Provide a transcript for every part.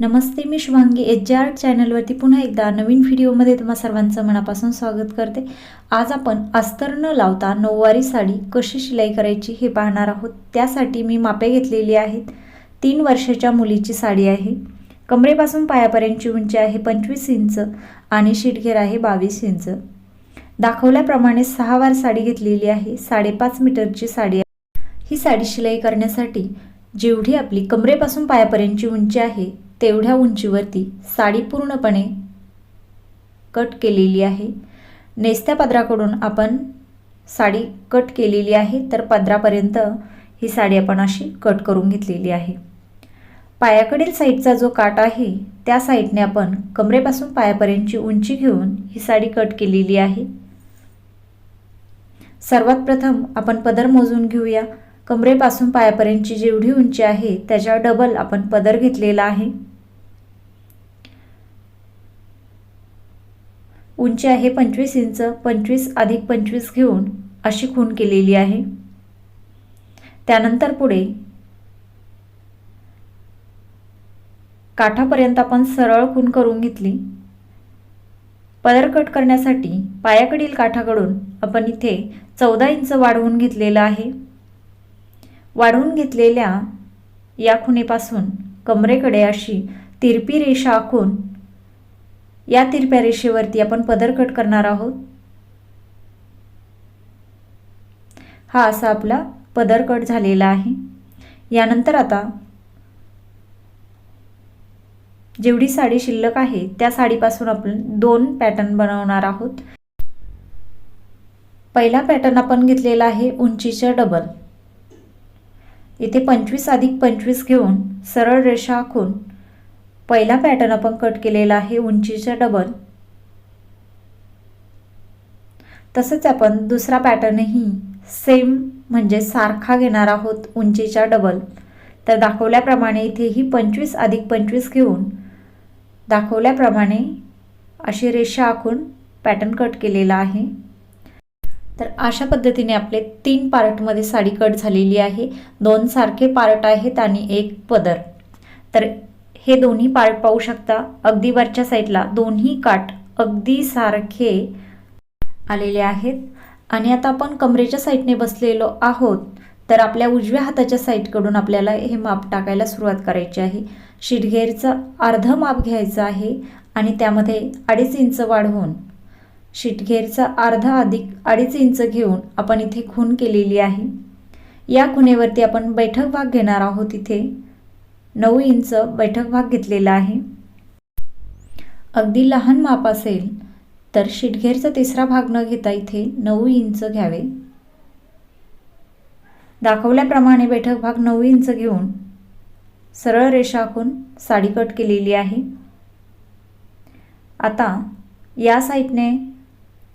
नमस्ते मी Shubhangi H J art चॅनलवरती पुन्हा एकदा नवीन व्हिडिओमध्ये तुम्हा सर्वांचं मनापासून स्वागत करते. आज आपण अस्तर न लावता नऊवारी साडी कशी शिलाई करायची हे पाहणार आहोत. त्यासाठी मी मापे घेतलेली आहेत. तीन वर्षाच्या मुलीची साडी आहे. कमरेपासून पायापर्यंतची उंची आहे पंचवीस इंच आणि शिटघेर आहे बावीस इंच. दाखवल्याप्रमाणे सहा वार साडी घेतलेली आहे. साडेपाच मीटरची साडी आहे. ही साडी शिलाई करण्यासाठी जेवढी आपली कमरेपासून पायापर्यंतची उंची आहे तेवढ्या उंचीवरती साडी पूर्णपणे कट केलेली आहे. नेसत्या पदराकडून आपण साडी कट केलेली आहे तर पदरापर्यंत ही साडी आपण अशी कट करून घेतलेली आहे. पायाकडील साईडचा जो काट आहे त्या साईडने आपण कमरेपासून पायापर्यंतची उंची घेऊन ही साडी कट केलेली आहे. सर्वात प्रथम आपण पदर मोजून घेऊया. कमरेपासून पायापर्यंतची जेवढी उंची आहे त्याच्यावर डबल आपण पदर घेतलेला आहे. उंची आहे पंचवीस इंच पंचवीस अधिक पंचवीस घेऊन अशी खून केलेली आहे. त्यानंतर पुढे काठापर्यंत आपण सरळ खून करून घेतली. पदर कट करण्यासाठी पायाकडील काठाकडून आपण इथे चौदा इंच वाढवून घेतलेलं आहे. वाढवून घेतलेल्या या खुणेपासून कमरेकडे अशी तिरपी रेषा आखून या तिरप्या रेषेवरती आपण पदर कट करणार आहोत. हा असा आपला पदर कट झालेला आहे. यानंतर आता जेवढी साडी शिल्लक आहे त्या साडीपासून आपण दोन पॅटर्न बनवणार आहोत. पहिला पॅटर्न आपण घेतलेला आहे उंचीच्या डबल. इथे पंचवीस अधिक पंचवीस घेऊन सरळ रेषा आखून पहिला पॅटर्न आपण कट केलेला आहे उंचीच्या डबल तसंच आपण दुसरा पॅटर्नही सेम म्हणजे सारखा घेणार आहोत उंचीच्या डबल तर दाखवल्याप्रमाणे इथेही पंचवीस अधिक पंचवीस घेऊन दाखवल्याप्रमाणे अशी रेषा आखून पॅटर्न कट केलेला आहे. तर अशा पद्धतीने आपले तीन पार्टमध्ये साडी कट झालेली आहे. दोन सारखे पार्ट आहेत आणि एक पदर. तर हे दोन्ही पार्ट पाहू शकता. अगदी वरच्या साईडला दोन्ही काठ अगदी सारखे आलेले आहेत. आणि आता आपण कमरेच्या साईडने बसलेलो आहोत तर आपल्या उजव्या हाताच्या साईडकडून आपल्याला हे माप टाकायला सुरुवात करायची आहे. शिटघेरचं अर्ध माप घ्यायचं आहे आणि त्यामध्ये अडीच इंच वाढवून शिटघेरचा अर्धा अधिक अडीच इंच घेऊन आपण इथे खून केलेली आहे. या खुणेवरती आपण बैठक भाग घेणार आहोत इथे. नऊ इंच बैठक भाग घेतलेला आहे. अगदी लहान माप असेल तर शिटघेरचा तिसरा भाग न घेता इथे नऊ इंच घ्यावे. दाखवल्याप्रमाणे बैठक भाग नऊ इंच घेऊन सरळ रेषा आखून साडी कट केलेली आहे. आता या साईडने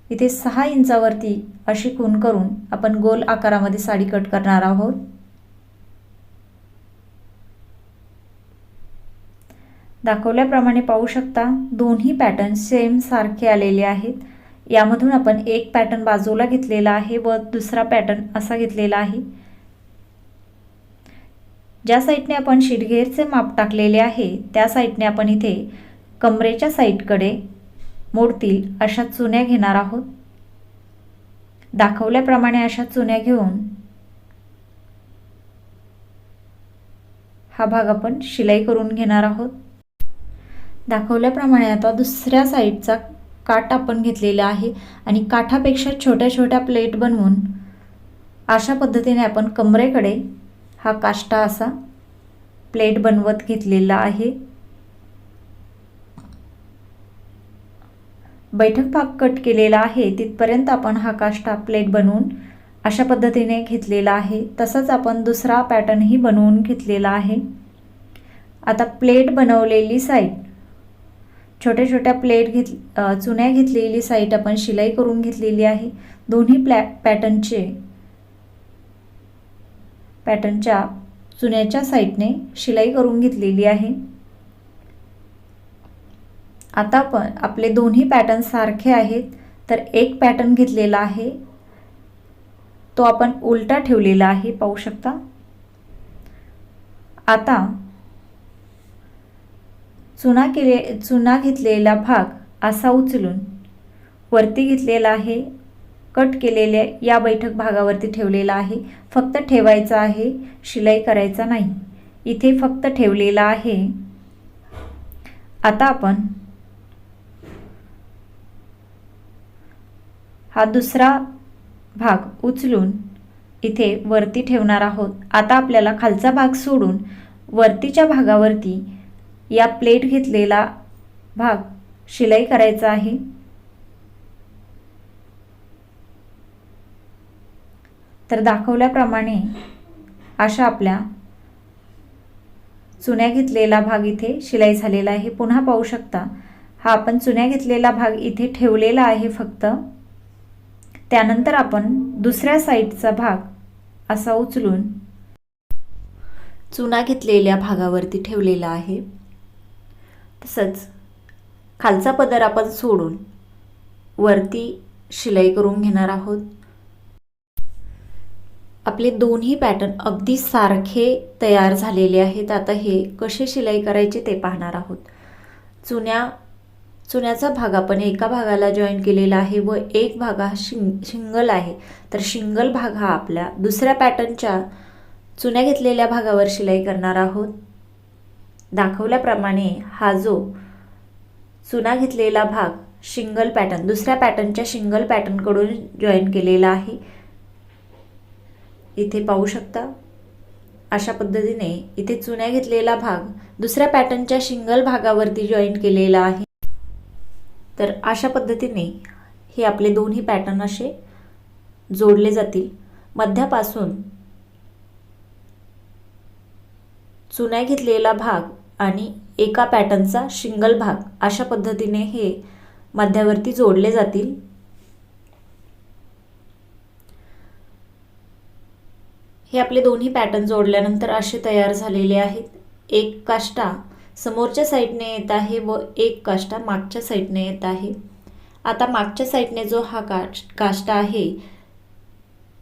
इथे सहा इंचावरती अशी खून करून आपण गोल आकारामध्ये साडी कट करणार आहोत. दाखवल्याप्रमाणे पाहू शकता दोन्ही पॅटर्न सेम सारखे आलेले आहेत. यामधून आपण एक पॅटर्न बाजूला घेतलेला आहे व दुसरा पॅटर्न असा घेतलेला आहे. ज्या साईडने आपण शिडघेरचे माप टाकलेले आहे त्या साईडने आपण इथे कमरेच्या साईडकडे मोडतील अशा चुन्या घेणार आहोत. दाखवल्याप्रमाणे अशा चुन्या घेऊन हा भाग आपण शिलाई करून घेणार आहोत. दाखवल्याप्रमाणे आता दुसऱ्या साईडचा काठ आपण घेतलेला आहे आणि काठापेक्षा छोट्या छोट्या प्लेट बनवून अशा पद्धतीने आपण कमरेकडे हा काष्टा असा प्लेट बनवत घेतलेला आहे. बैठक भाग कट केलेला आहे. तिथपर्यंत आपण हा काष्टा प्लेट बनवून अशा पद्धतीने घेतलेला आहे. तसंच आपण दुसरा पॅटर्नही बनवून घेतलेला आहे. आता प्लेट बनवलेली साईड छोट्या छोट्या प्लेट घेत चुन्या घेतलेली साईट आपण शिलाई करून घेतलेली आहे. दोन्ही प्लॅ पॅटर्नचे पॅटर्नच्या चुन्याच्या साईडने शिलाई करून घेतलेली आहे. आता पण आपले दोन्ही पॅटर्न सारखे आहेत तर एक पॅटर्न घेतलेला आहे. तो आपण उलटा ठेवलेला आहे पाहू शकता. आता चुना केले चुना घेतलेला भाग असा उचलून वरती घेतलेला आहे कट केलेल्या या बैठक भागावरती ठेवलेला आहे. फक्त ठेवायचा आहे शिलाई करायचा नाही. इथे फक्त ठेवलेला आहे. आता आपण हा दुसरा भाग उचलून इथे वरती ठेवणार आहोत. आता आपल्याला खालचा भाग सोडून वरतीच्या भागावरती या प्लेट घेतलेला भाग शिलाई करायचा आहे. तर दाखवल्याप्रमाणे अशा आपल्या चुन्या घेतलेला भाग इथे शिलाई झालेला आहे. पुन्हा पाहू शकता हा आपण चुन्या घेतलेला भाग इथे ठेवलेला आहे फक्त. त्यानंतर आपण दुसऱ्या साईडचा भाग असा उचलून चुना घेतलेल्या भागावरती ठेवलेला आहे. तसंच खालचा पदर आपण सोडून वरती शिलाई करून घेणार आहोत. आपले दोन्ही पॅटर्न अगदी सारखे तयार झालेले आहेत. आता हे कसे शिलाई करायचे ते पाहणार आहोत. चुन्या चुन्याचा भाग आपण एका भागाला जॉईन केलेला आहे व एक भाग हा शिंग शिंगल आहे. तर शिंगल भाग हा आपल्या दुसऱ्या पॅटर्नच्या चुन्या घेतलेल्या भागावर शिलाई करणार आहोत. दाखवल्याप्रमाणे हा जो चुना घेतलेला भाग शिंगल पॅटर्न दुसऱ्या पॅटर्नच्या शिंगल पॅटर्नकडून जॉईन केलेला आहे. इथे पाहू शकता अशा पद्धतीने इथे चुन्या घेतलेला भाग दुसऱ्या पॅटर्नच्या शिंगल भागावरती जॉईन केलेला आहे. तर अशा पद्धतीने हे आपले दोन्ही पॅटर्न असे जोडले जातील. मध्यापासून चुन्या घेतलेला भाग आणि एका पॅटर्नचा शिंगल भाग अशा पद्धतीने हे मध्यावरती जोडले जातील. हे आपले दोन्ही पॅटर्न जोडल्यानंतर असे तयार झालेले आहेत. एक काष्टा समोरच्या साईडने येत आहे व एक काष्टा मागच्या साईडने येत आहे. आता मागच्या साईडने जो हा काश काष्टा आहे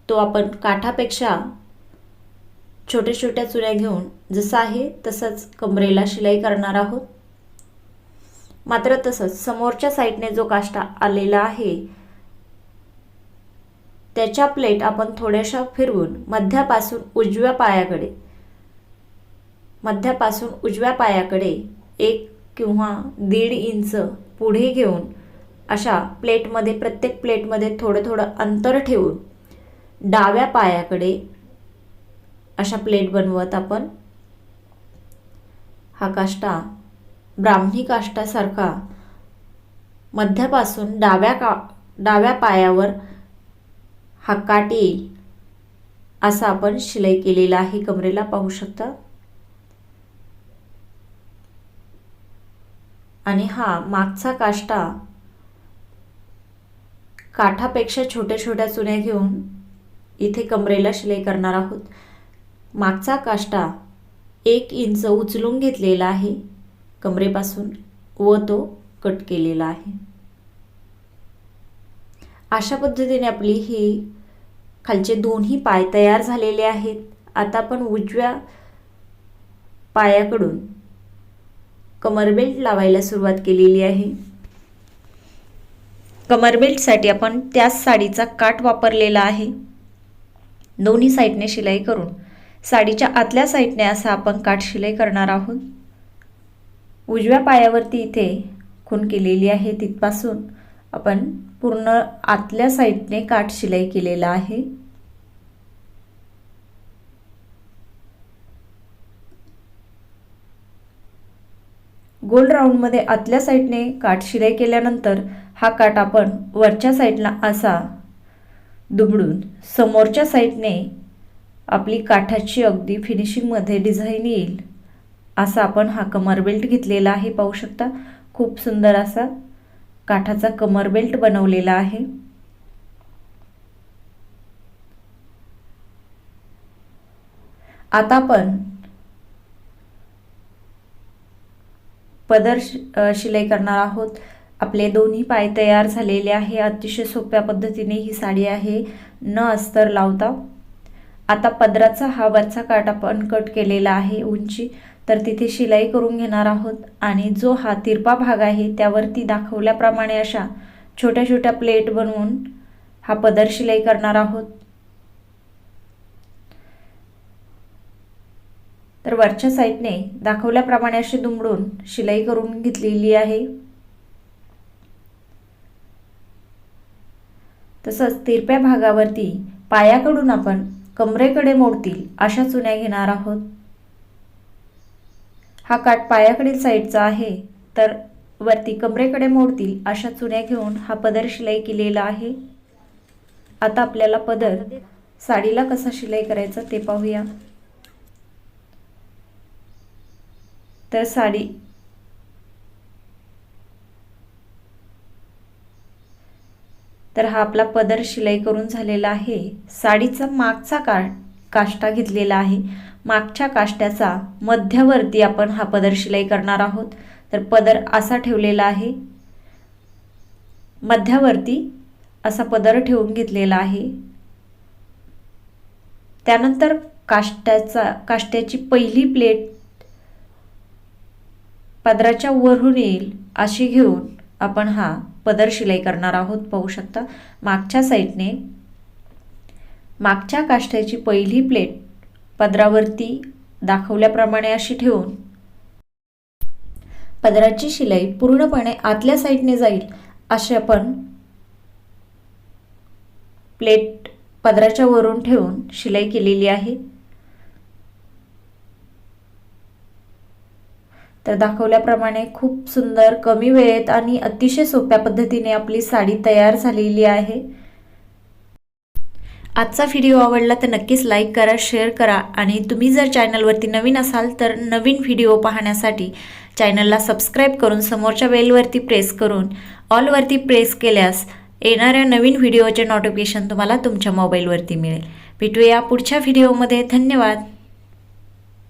तो आपण काठापेक्षा छोट्या छोट्या चुऱ्या घेऊन जसं आहे तसंच कमरेला शिलाई करणार आहोत. मात्र तसंच समोरच्या साईडने जो काष्टा आलेला आहे त्याच्या प्लेट आपण थोड्याशा फिरवून मध्यापासून उजव्या पायाकडे मध्यापासून उजव्या पायाकडे एक किंवा दीड इंच पुढे घेऊन अशा प्लेटमध्ये प्रत्येक प्लेटमध्ये थोडं थोडं अंतर ठेवून डाव्या पायाकडे अशा प्लेट बनवत आपण. हा काष्टा ब्राह्मणी काष्टासारखा मध्यापासून डाव्या का डाव्या पायावर हा काट येईल असा आपण शिलाई केलेला आहे. कमरेला पाहू शकता. आणि हा मागचा काष्टा काठापेक्षा छोट्या छोट्या चुन्या घेऊन इथे कमरेला शिलाई करणार आहोत. मागचा काष्टा एक इंच उचलून घेतलेला आहे. कमरेपासून व तो कट केलेला आहे. अशा पद्धतीने आपली ही खालचे दोन्ही पाय तयार झालेले आहेत. आता आपण उजव्या पायाकडून कमरबेल्ट लावायला सुरुवात केलेली आहे. कमरबेल्टसाठी आपण त्याच साडीचा काठ वापरलेला आहे. दोन्ही साईडने शिलाई करून साडीच्या आतल्या साईडने असा आपण काठ शिलाई करणार आहोत. उजव्या पायावरती इथे खून केलेली आहे. तिथपासून आपण पूर्ण आतल्या साईडने काठ शिलाई केलेला आहे. गोल राऊंडमध्ये आतल्या साईडने काठ शिलाई केल्यानंतर हा काठ आपण वरच्या साईडला असा दुबडून समोरच्या साईडने आपली काठाची अगदी फिनिशिंगमध्ये डिझाईन येईल. असा आपण हा कमर बेल्ट घेतलेला आहे पाहू शकता. खूप सुंदर असा काठाचा कमर बेल्ट बनवलेला आहे. आता आपण पदर शिलाई करणार आहोत. आपले दोन्ही पाय तयार झालेले आहे. अतिशय सोप्या पद्धतीने ही साडी आहे. न अस्तर लावता. आता पदराचा हा वरचा काट आपण कट केलेला आहे उंची. तर तिथे शिलाई करून घेणार आहोत आणि जो हा तिरपा भाग आहे त्यावरती दाखवल्याप्रमाणे अशा छोट्या छोट्या प्लेट बनवून हा पदर शिलाई करणार आहोत. तर वरच्या साईडने दाखवल्याप्रमाणे अशी दुमडून शिलाई करून घेतलेली आहे. तसंच तिरप्या भागावरती पायाकडून आपण कमरेकडे मोडतील अशा चुन्या घेणार आहोत. हा काठ पायाकडील साईडचा आहे तर वरती कमरेकडे मोडतील अशा चुन्या घेऊन हा पदर शिलाई केलेला आहे. आता आपल्याला पदर साडीला कसा शिलाई करायचा ते पाहूया. तर साडी तर हा आपला पदर शिलाई करून झालेला आहे. साडीचा मागचा का काष्टा घेतलेला आहे. मागच्या काष्ट्याचा मध्यवर्ती आपण हा पदर शिलाई करणार आहोत. तर पदर असा ठेवलेला आहे. मध्यावरती असा पदर ठेवून घेतलेला आहे. त्यानंतर काष्ट्याचा काष्ट्याची पहिली प्लेट पदराच्या वरून येईल अशी घेऊन आपण हा पदर शिलाई करणार आहोत पाहू शकता. मागच्या साईडने मागच्या काष्ट्याची पहिली प्लेट पदरावरती दाखवल्याप्रमाणे अशी ठेवून पदराची शिलाई पूर्णपणे आतल्या साईडने जाईल अशी आपण प्लेट पदराच्या वरून ठेवून शिलाई केलेली आहे. तर दाखवल्याप्रमाणे खूप सुंदर कमी वेळेत आणि अतिशय सोप्या पद्धतीने आपली साडी तयार झालेली आहे. आजचा व्हिडिओ आवडला तर नक्कीच लाईक करा शेअर करा आणि तुम्ही जर चॅनलवरती नवीन असाल तर नवीन व्हिडिओ पाहण्यासाठी चॅनलला सबस्क्राईब करून समोरच्या बेलवरती प्रेस करून ऑलवरती प्रेस केल्यास येणाऱ्या नवीन व्हिडिओचे नोटिफिकेशन तुम्हाला तुमच्या मोबाईलवरती मिळेल. भेटूया पुढच्या व्हिडिओमध्ये. धन्यवाद!